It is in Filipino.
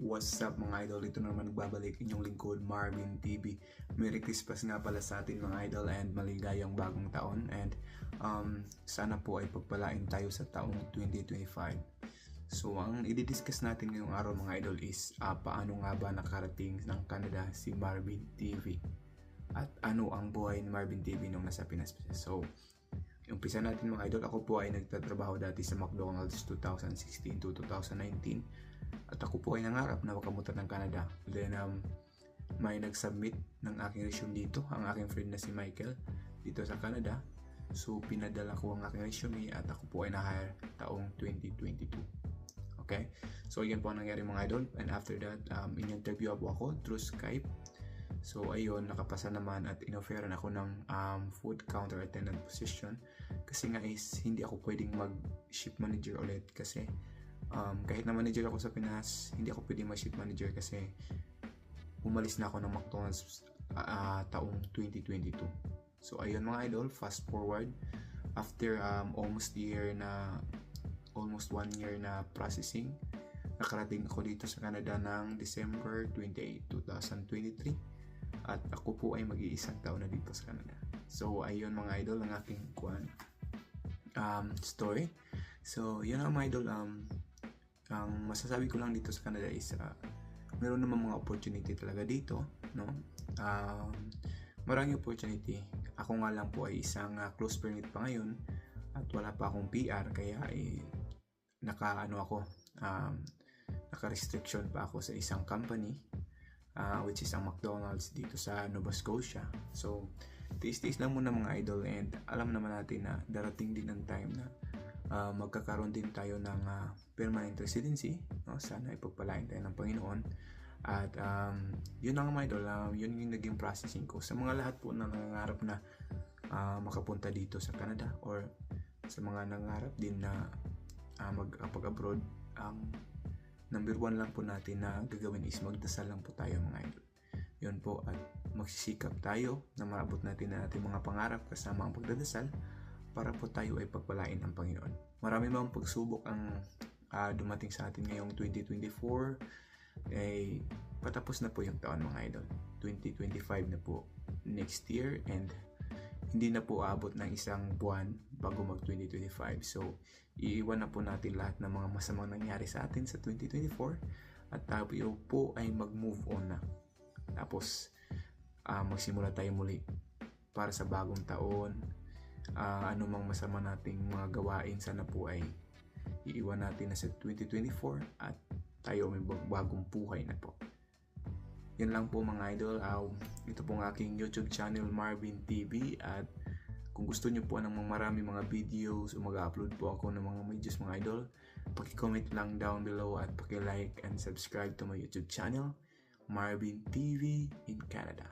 What's up mga idol? Ito na naman nagbabalik inyong lingkod Marvin TV. Merry Christmas nga pala sa atin mga idol and maligayang bagong taon and um, sana po ay pagpalain tayo sa taong 2025. So ang i-discuss natin ngayong araw mga idol is ah, paano nga ba nakarating ng Canada si Marvin TV at ano ang buhay ni Marvin TV nung nasa Pinas. So umpisa natin mga idol, ako po ay nagtatrabaho dati sa McDonald's 2016 to 2019 at ako po ay nangarap na makamunta ng Canada. Then um, may nag-submit ng aking resume dito, ang aking friend na si Michael dito sa Canada. So pinadala ko ang aking resume at ako po ay na-hire taong 2022. Okay? So yan po ang nangyari mga idol and after that um, in-interview po ako through Skype. So ayun, nakapasa naman at inofferan ako ng um, food counter attendant position kasi nga is hindi ako pwedeng mag ship manager ulit kasi um, kahit na manager ako sa Pinas, hindi ako pwedeng mag ship manager kasi umalis na ako ng McDonald's ah, taong 2022. So ayun mga idol, fast forward after um, almost year na almost one year na processing nakarating ako dito sa Canada ng December 28, 2023 at ako po ay mag-iisang taon na dito sa Canada. So ayun mga idol ang aking kuan um, story. So yun ang mga idol um, ang masasabi ko lang dito sa Canada is uh, meron naman mga opportunity talaga dito no? Um, maraming opportunity. Ako nga lang po ay isang uh, close permit pa ngayon at wala pa akong PR kaya ay naka ano ako um, naka restriction pa ako sa isang company uh, which is ang McDonald's dito sa Nova Scotia. So tiis-tiis lang muna mga idol and alam naman natin na darating din ang time na uh, magkakaroon din tayo ng uh, permanent residency. No? Sana ipagpalain tayo ng Panginoon. At um, yun ang mga idol, um, yun yung naging processing ko. Sa mga lahat po na nangangarap na uh, makapunta dito sa Canada or sa mga nangangarap din na uh, magpag-abroad, ang number one lang po natin na gagawin is magdasal lang po tayo mga idol. Yun po at magsisikap tayo na maabot natin na ating mga pangarap kasama ang pagdadasal para po tayo ay pagpalain ng Panginoon. Marami mga pagsubok ang uh, dumating sa atin ngayong 2024. Eh, patapos na po yung taon mga idol. 2025 na po next year and hindi na po abot ng isang buwan bago mag 2025. So, iiwan na po natin lahat ng mga masamang nangyari sa atin sa 2024 at tayo po ay mag-move on na. Tapos, uh, magsimula tayo muli para sa bagong taon, uh, anumang masama nating mga gawain sana po ay iiwan natin na sa 2024 at tayo may bagong buhay na po. Yan lang po mga idol. Uh, ito pong aking YouTube channel Marvin TV at kung gusto niyo po ng marami mga videos o mag-upload po ako ng mga videos mga idol, paki-comment lang down below at paki-like and subscribe to my YouTube channel Marvin TV in Canada.